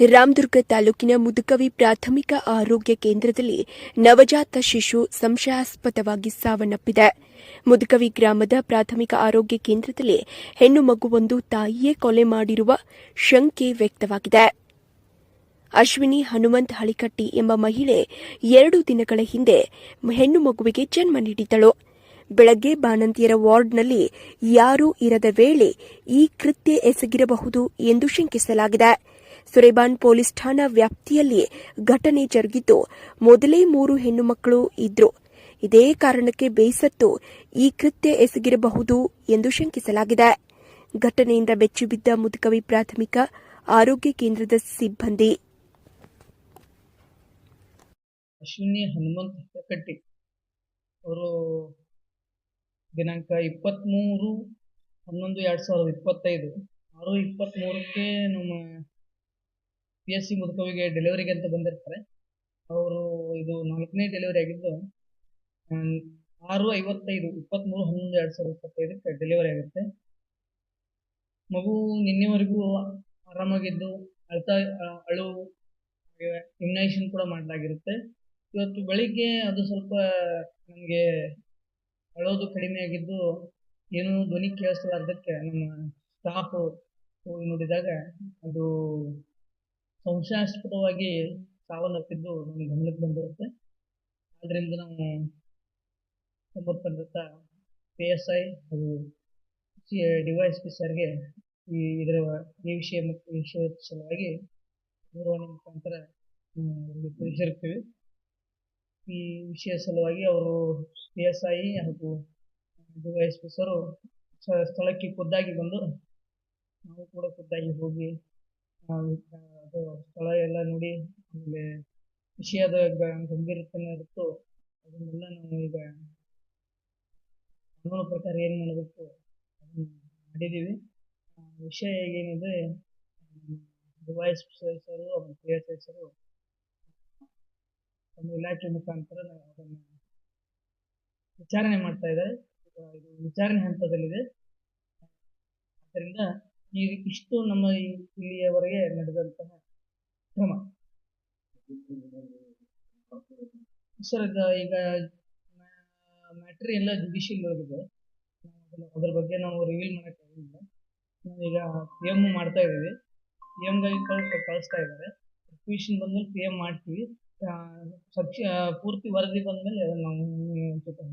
ರಾಮದುರ್ಗ ತಾಲೂಕಿನ ಮುದುಕವಿ ಪ್ರಾಥಮಿಕ ಆರೋಗ್ಯ ಕೇಂದ್ರದಲ್ಲಿ ನವಜಾತ ಶಿಶು ಸಂಶಯಾಸ್ಪದವಾಗಿ ಸಾವನ್ನಪ್ಪಿದೆ. ಮುದುಕವಿ ಗ್ರಾಮದ ಪ್ರಾಥಮಿಕ ಆರೋಗ್ಯ ಕೇಂದ್ರದಲ್ಲಿ ಹೆಣ್ಣು ಮಗುವೊಂದು ತಾಯಿಯೇ ಕೊಲೆ ಮಾಡಿರುವ ಶಂಕೆ ವ್ಯಕ್ತವಾಗಿದೆ. ಅಶ್ವಿನಿ ಹನುಮಂತ್ ಹಳಿಕಟ್ಟಿ ಎಂಬ ಮಹಿಳೆ ಎರಡು ದಿನಗಳ ಹಿಂದೆ ಹೆಣ್ಣು ಮಗುವಿಗೆ ಜನ್ಮ ನೀಡಿದ್ದಳು. ಬೆಳಗ್ಗೆ ಬಾಣಂತಿಯರ ವಾರ್ಡ್ನಲ್ಲಿ ಯಾರೂ ಇರದ ವೇಳೆ ಈ ಕೃತ್ಯ ಎಸಗಿರಬಹುದು ಎಂದು ಶಂಕಿಸಲಾಗಿದೆ. ಸುರೇಬಾನ್ ಪೊಲೀಸ್ ಠಾಣಾ ವ್ಯಾಪ್ತಿಯಲ್ಲಿ ಘಟನೆ ಜರುಗಿದ್ದು ಮೊದಲೇ ಮೂರು ಹೆಣ್ಣು ಮಕ್ಕಳು ಇದ್ರು. ಇದೇ ಕಾರಣಕ್ಕೆ ಬೇಸತ್ತು ಈ ಕೃತ್ಯ ಎಸಗಿರಬಹುದು ಎಂದು ಶಂಕಿಸಲಾಗಿದೆ. ಘಟನೆಯಿಂದ ಬೆಚ್ಚಿಬಿದ್ದ ಮುದುಕವಿ ಪ್ರಾಥಮಿಕ ಆರೋಗ್ಯ ಕೇಂದ್ರದ ಸಿಬ್ಬಂದಿ. ಅಶ್ವಿನಿ ಹನುಮಂತ್ ಹೆಕ್ಕಟ್ಟಿ ಅವರು ದಿನಾಂಕ ಇಪ್ಪತ್ತ್ಮೂರು ಹನ್ನೊಂದು ಎರಡು ಸಾವಿರದ ಇಪ್ಪತ್ತೈದು. ಆರು ಇಪ್ಪತ್ತ್ಮೂರಕ್ಕೆ ನಮ್ಮ ಪಿ ಎಸ್ ಸಿ ಮುದುಕವಿಗೆ ಡೆಲಿವರಿಗೆ ಅಂತ ಬಂದಿರ್ತಾರೆ. ಅವರು ಇದು ನಾಲ್ಕನೇ ಡೆಲಿವರಿ ಆಗಿದ್ದು ಆರು ಐವತ್ತೈದು ಇಪ್ಪತ್ತ್ಮೂರು ಹನ್ನೊಂದು, ಎರಡು ಸಾವಿರದ ಇಪ್ಪತ್ತೈದಕ್ಕೆ ಡೆಲಿವರಿ ಆಗುತ್ತೆ. ಮಗು ನಿನ್ನೆವರೆಗೂ ಆರಾಮಾಗಿದ್ದು, ಅಳ್ತಾ ಅಳು ಇಮ್ಯುನೈಸೇಷನ್ ಕೂಡ ಮಾಡಲಾಗಿರುತ್ತೆ ಇವತ್ತು ಬೆಳಿಗ್ಗೆ ಅದು ಸ್ವಲ್ಪ ನಮಗೆ ಅಳೋದು ಕಡಿಮೆ ಆಗಿದ್ದು, ಏನೂ ಧ್ವನಿ ಕೇಳಿಸಲಾರ್ದಕ್ಕೆ ನಮ್ಮ ಸ್ಟಾಫು ನೋಡಿದಾಗ ಸಂಶಯಾಸ್ಪದವಾಗಿ ಸಾವನ್ನಪ್ಪಿದ್ದು ನಮಗೆ ಗಮನಕ್ಕೆ ಬಂದಿರುತ್ತೆ. ಅದರಿಂದ ನಾವು ಸಂಬಂಧಪಟ್ಟಂಥ ಪಿ ಎಸ್ ಐ ಹಾಗೂ ಸಿ ಡಿವೈಸ್ ಪಿ ಸರ್ಗೆ ಈ ಇದರ ಈ ವಿಷಯ ಮತ್ತು ವಿಷಯದ ಸಲುವಾಗಿ ದೂರವಾಣಿ ಮುಖಾಂತರ ತಿಳಿಸಿರ್ತೀವಿ ಈ ವಿಷಯ ಸಲುವಾಗಿ ಅವರು ಪಿ ಎಸ್ ಐ ಹಾಗೂ D Y S P sir ಸ್ಥಳಕ್ಕೆ ಖುದ್ದಾಗಿ ಬಂದು ನಾವು ಕೂಡ ಖುದ್ದಾಗಿ ಹೋಗಿ ಅದು ಸ್ಥಳ ಎಲ್ಲ ನೋಡಿ, ಆಮೇಲೆ ವಿಷಯದ ಗ- ಗಂಭೀರತೆಯನ್ನು ಅರಿತು ಅದನ್ನೆಲ್ಲ ನಾವು ಈಗ ಕಾನೂನು ಪ್ರಕಾರ ಏನು ಮಾಡಬೇಕು ಅದನ್ನು ಮಾಡಿದ್ದೀವಿ ವಿಷಯ ಏನಿದೆ ಡಿವೈಸ್ ಸದಸ್ಯರು ಆಮೇಲೆ ಕ್ರಿಯಾ ಸದಸ್ಯರು ಒಂದು ಇಲಾಖೆ ಮುಖಾಂತರ ನಾವು ಅದನ್ನು ವಿಚಾರಣೆ ಮಾಡ್ತಾ ಇದ್ದಾರೆ. ಇದು ವಿಚಾರಣೆ ಹಂತದಲ್ಲಿದೆ. ಆದ್ದರಿಂದ ಈ ಇಷ್ಟು ನಮ್ಮ ಇಲ್ಲಿಯವರೆಗೆ ನಡೆದಂತಹ ಕ್ರಮ ಸರ್, ಈಗ ಮ್ಯಾಟ್ರಿ ಎಲ್ಲ ಜುಡಿಷಿಯಲ್ ಹೋಗಿದೆ ಅದ್ರ ಬಗ್ಗೆ ನಾವು ರಿವೀಲ್ ಮಾಡೋಕ್ಕಾಗಿಲ್ಲ ನಾವೀಗ ಪಿ ಎಂ ಮಾಡ್ತಾ ಇದ್ದೀವಿ. ಪಿ ಎಮ್ಗಾಗಿ ಕಳ್, ಕಳಿಸ್ತಾ ಇದ್ದಾರೆ. ರಿಕ್ವಿಷನ್ ಬಂದ್ಮೇಲೆ ಪಿ ಎಂ ಮಾಡ್ತೀವಿ. ಸಕ್ಷ ಪೂರ್ತಿ ವರದಿ ಬಂದಮೇಲೆ ನಾವು ಜೊತೆ.